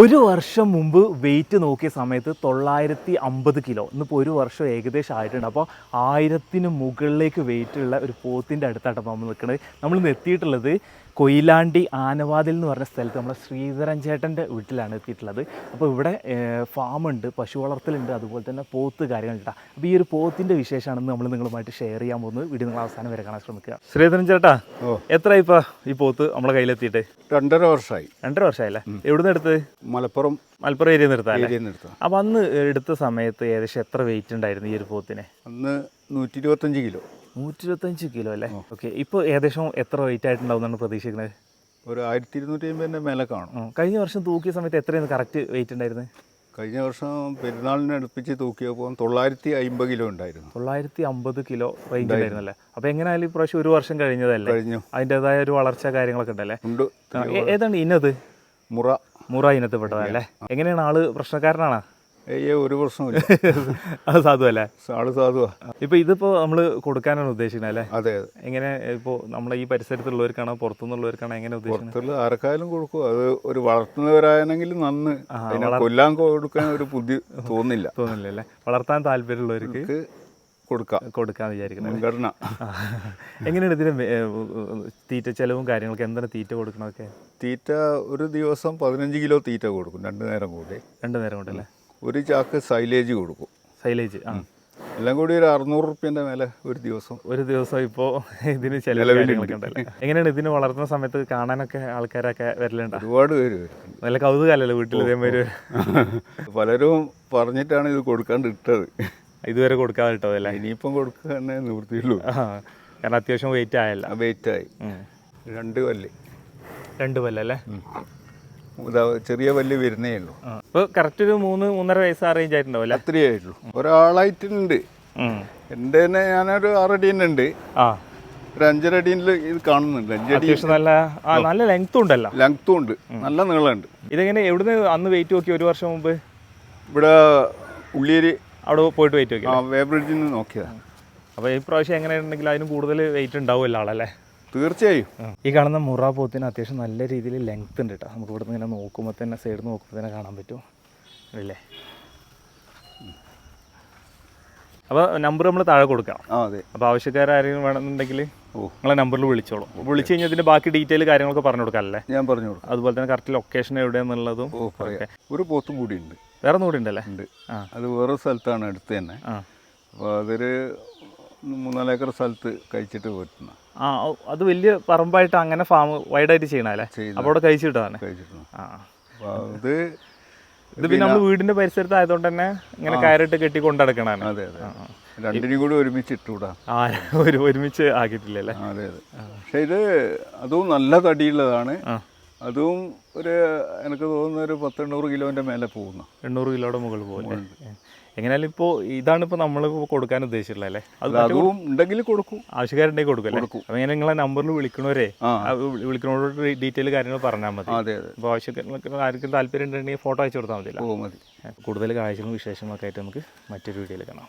ഒരു വർഷം മുമ്പ് വെയിറ്റ് നോക്കിയ സമയത്ത് തൊള്ളായിരത്തി അമ്പത് കിലോ ഇന്നിപ്പോൾ ഒരു വർഷം ഏകദേശം ആയിട്ടുണ്ട്. അപ്പോൾ ആയിരത്തിന് മുകളിലേക്ക് വെയിറ്റ് ഉള്ള ഒരു പോത്തിന്റെ അടുത്തായിട്ടാണ് നമ്മൾ നിൽക്കുന്നത് നമ്മൾ ഇന്ന് എത്തിയിട്ടുള്ളത് കൊയിലാണ്ടി ആനവാതിൽ എന്ന് പറഞ്ഞ സ്ഥലത്ത് നമ്മുടെ ശ്രീധരൻ ചേട്ടന്റെ വീട്ടിലാണ് എത്തിയിട്ടുള്ളത്. അപ്പോൾ ഇവിടെ ഫാമുണ്ട് പശു വളർത്തലുണ്ട് അതുപോലെ തന്നെ പോത്ത് കാര്യങ്ങളുണ്ട് അപ്പോൾ ഈ ഒരു പോത്തിന്റെ വിശേഷമാണെന്ന് നമ്മൾ നിങ്ങളുമായിട്ട് ഷെയർ ചെയ്യാൻ പോകുന്നത് വീഡിയോ നിങ്ങൾ അവസാനം വരെ കാണാൻ ശ്രമിക്കുക. ശ്രീധരൻ ചേട്ടാ ഓ. എത്ര ഇപ്പോൾ ഈ പോത്ത് നമ്മളെ കയ്യിലെത്തിയിട്ട്? രണ്ടര വർഷമായി രണ്ടര വർഷമായില്ലേ? എവിടുന്ന് എടുത്ത് മലപ്പുറം മലപ്പുറം ഏരിയ നിർത്താം ഏരിയ നിർത്താം. അപ്പം അന്ന് എടുത്ത സമയത്ത് ഏകദേശം എത്ര വെയിറ്റ് ഉണ്ടായിരുന്നു ഈ ഒരു പോത്തിന്? അന്ന് നൂറ്റി ഇരുപത്തഞ്ച് കിലോ. നൂറ്റി ഇരുപത്തഞ്ച് കിലോ അല്ലേ? ഓക്കെ. ഇപ്പോൾ ഏകദേശം എത്ര വെയിറ്റ് ആയിട്ടുണ്ടാവുന്നതാണ് പ്രതീക്ഷിക്കുന്നത്? ഒരു ആയിരത്തി ഇരുന്നൂറ്റി അമ്പതിന്റെ മേലെ കാണും. കഴിഞ്ഞ വർഷം തൂക്കിയ സമയത്ത് എത്രയാണ് കറക്റ്റ് വെയിറ്റ് ഉണ്ടായിരുന്നത് കഴിഞ്ഞ വർഷം പെരുന്നാളിനെ അടുപ്പിച്ച് തൂക്കിയപ്പോൾ തൊള്ളായിരത്തി അമ്പത് കിലോ ഉണ്ടായിരുന്നു. തൊള്ളായിരത്തി അമ്പത് കിലോ റേഞ്ച് ഉണ്ടായിരുന്നല്ലേ? അപ്പോൾ എങ്ങനെയായാലും ഇപ്രാവശ്യം ഒരു വർഷം കഴിഞ്ഞതല്ലേ? കഴിഞ്ഞു. അതിന്റെതായ ഒരു വളർച്ച കാര്യങ്ങളൊക്കെ ഉണ്ടല്ലേ? ഉണ്ട്. ഏതാണ് ഇന്നത്? മുറ. മുറ ഇനത്തിൽപ്പെട്ടതല്ലേ എങ്ങനെയാണ് ആൾ പ്രശ്നക്കാരനാണോ? ഏയ് ഒരു പ്രശ്നമില്ല അത് സാധുവല്ലേ? ആൾ സാധുവാ. ഇപ്പൊ ഇതിപ്പോ നമ്മൾ കൊടുക്കാനാണ് ഉദ്ദേശിക്കുന്നത് അല്ലേ? അതെ എങ്ങനെ ഇപ്പോ നമ്മളെ ഈ പരിസരത്തുള്ളവർക്കാണോ പുറത്തുനിന്നുള്ളവർക്കാണോ എങ്ങനെ ഉദ്ദേശിക്കുന്നത്? ആർക്കായാലും കൊടുക്കും. അത് ഒരു വളർത്തുന്നവരാണെങ്കിൽ നന്ന്. കൊല്ലാൻ കൊടുക്കാൻ ഒരു ബുദ്ധി തോന്നില്ല. തോന്നില്ല അല്ലേ വളർത്താൻ താല്പര്യമുള്ളവർക്ക് കൊടുക്കാം. കൊടുക്കാൻ വിചാരിക്കുന്നത് മുൻഗണന. എങ്ങനെയാണ് ഇതിന് തീറ്റ ചെലവും കാര്യങ്ങളൊക്കെ? എന്താണ് തീറ്റ കൊടുക്കണമൊക്കെ തീറ്റ ഒരു ദിവസം പതിനഞ്ച് കിലോ തീറ്റ കൊടുക്കും രണ്ട് നേരം കൂടി. രണ്ട് നേരം കൊണ്ടല്ലേ ഒരു ചാക്ക് സൈലേജ് കൊടുക്കും. സൈലേജ് ആ. എല്ലാം കൂടി ഒരു അറുന്നൂറ് റുപ്യന്റെ മേലെ ഒരു ദിവസം. ഒരു ദിവസം ഇപ്പോൾ ഇതിന് ചെലവ് ഉണ്ടല്ലേ? എങ്ങനെയാണ് ഇതിന് വളർത്തുന്ന സമയത്ത് കാണാനൊക്കെ ആൾക്കാരൊക്കെ വരലുണ്ട്? ഒരുപാട് പേര് നല്ല കൗതുകമല്ലല്ലോ വീട്ടിൽ ഇതേമാര് പലരും പറഞ്ഞിട്ടാണ് ഇത് കൊടുക്കാണ്ട് ഇട്ടത് ഇതുവരെ കൊടുക്കാതെ അല്ലേ ഇനിയിപ്പം കൊടുക്കുക തന്നെ നിവൃത്തിയുള്ളൂ. ആ കാരണം അത്യാവശ്യം വെയിറ്റ് ആയല്ല. വെയിറ്റ് ആയി. രണ്ട് വല്ല രണ്ട് പല്ലല്ലേ ചെറിയ പല്ല് വരുന്നേ ഉള്ളൂ. ഇപ്പോൾ കറക്റ്റ് ഒരു മൂന്ന് മൂന്നര വയസ്സ് ആ റേഞ്ച് ആയിട്ടുണ്ടാവില്ല അത്രയേ ആയിട്ടുള്ളൂ. ഒരാളായിട്ടുണ്ട്. എന്റെ തന്നെ ഞാനൊരു ആറടി തന്നെ ഉണ്ട്. ആ. ഒരു അഞ്ചര അടിയിൽ ഇത് കാണുന്നുണ്ട്. അഞ്ചടി അത്യാവശ്യം നല്ല ആ നല്ല ലെങ്ത്തും ഉണ്ടല്ലോ. ലെങ്ത്തും ഉണ്ട്. നല്ല നീളമുണ്ട്. ഇതെങ്ങനെ എവിടുന്ന് അന്ന് വെയിറ്റ് നോക്കി ഒരു വർഷം മുമ്പ്? ഇവിടെ ഉള്ളിയേരി അവിടെ പോയിട്ട് വെയിറ്റ് നോക്കി ആ വേബ്രിഡ്ജിൽ നിന്ന് നോക്കിയതാണ് അപ്പോൾ ഈ പ്രാവശ്യം എങ്ങനെയുണ്ടെങ്കിൽ അതിന് കൂടുതൽ വെയിറ്റ് ഉണ്ടാവുമല്ലോ ആളല്ലേ? തീർച്ചയായും. ഈ കാണുന്ന മുറ പോത്തിന് അത്യാവശ്യം നല്ല രീതിയിൽ ലെങ്ത് ഉണ്ട് കേട്ടോ നമുക്ക് ഇവിടുന്ന് ഇങ്ങനെ നോക്കുമ്പോൾ തന്നെ സൈഡ് നോക്കുമ്പോൾ തന്നെ കാണാൻ പറ്റും. അല്ലേ? അപ്പോൾ നമ്പർ നമ്മൾ താഴെ കൊടുക്കാം. അതെ. അപ്പോൾ ആവശ്യക്കാരും വേണമെന്നുണ്ടെങ്കിൽ ഓ. നിങ്ങളെ നമ്പറിൽ വിളിച്ചോളൂ. വിളിച്ചു കഴിഞ്ഞാൽ ഇതിന്റെ ബാക്കി ഡീറ്റെയിൽ കാര്യങ്ങളൊക്കെ പറഞ്ഞു കൊടുക്കാം അല്ലേ ഞാൻ പറഞ്ഞു കൊടുക്കാം. അതുപോലെ തന്നെ കറക്റ്റ് ലൊക്കേഷൻ എവിടെയാണെന്നുള്ളതും ഓ പറയാം. ഒരു പോത്തും കൂടി ഉണ്ട്. വേറെ കൂടി ഉണ്ടല്ലേ? ഉണ്ട്. അത് വേറെ സ്ഥലത്താണ് അടുത്ത് തന്നെ. അപ്പോൾ അതൊരു മൂന്നാലേക്കർ സ്ഥലത്ത് കഴിച്ചിട്ട് പോറ്റുന്ന ആ അത് വലിയ പറമ്പായിട്ട് അങ്ങനെ ഫാം വൈഡായിട്ട് ചെയ്യണല്ലേ അപ്പോൾ അവിടെ കഴിച്ചിട്ടാണ് കഴിച്ചിട്ടുണ്ട് ആ. അപ്പോൾ അത് ഇത് പിന്നെ നമ്മൾ വീടിന്റെ പരിസരത്ത് ആയതുകൊണ്ട് തന്നെ ഇങ്ങനെ കയറിട്ട് കെട്ടി കൊണ്ടടക്കണാണ് അതെ അതെ. രണ്ടിനും കൂടി ഒരുമിച്ച് ഇട്ടുകൂടാ. ഒരു ഒരുമിച്ച് ആക്കിയിട്ടില്ലല്ലേ? അതെ അതെ. പക്ഷെ ഇത് അതും നല്ല തടിയുള്ളതാണ്. ആ. അതും ഒരു എനിക്ക് തോന്നുന്ന ഒരു പത്തെണ്ണൂറ് കിലോന്റെ മേലെ പോകുന്നു. എണ്ണൂറ് കിലോയുടെ മുകളിൽ പോകുന്നു എങ്ങനെയാലും ഇപ്പോൾ ഇതാണ് ഇപ്പോൾ നമ്മൾ കൊടുക്കാൻ ഉദ്ദേശിച്ചിട്ടുള്ളത് അല്ലേ? അത് ഉണ്ടെങ്കിൽ കൊടുക്കും. ആവശ്യക്കാരുണ്ടെങ്കിൽ കൊടുക്കും. അപ്പോൾ ഇങ്ങനെ നിങ്ങളെ നമ്പറിൽ വിളിക്കണവരെ. വിളിക്കണോട് ഡീറ്റെയിൽ കാര്യങ്ങൾ പറഞ്ഞാൽ മതി. അതെ അപ്പോൾ ആവശ്യക്കാർക്ക് ആർക്കും താല്പര്യം ഉണ്ടെങ്കിൽ ഫോട്ടോ അയച്ചു കൊടുത്താൽ മതി. മതി കൂടുതൽ കാഴ്ചകളും വിശേഷങ്ങളൊക്കെ ആയിട്ട് നമുക്ക് മറ്റൊരു വീഡിയോയിൽ കാണാം.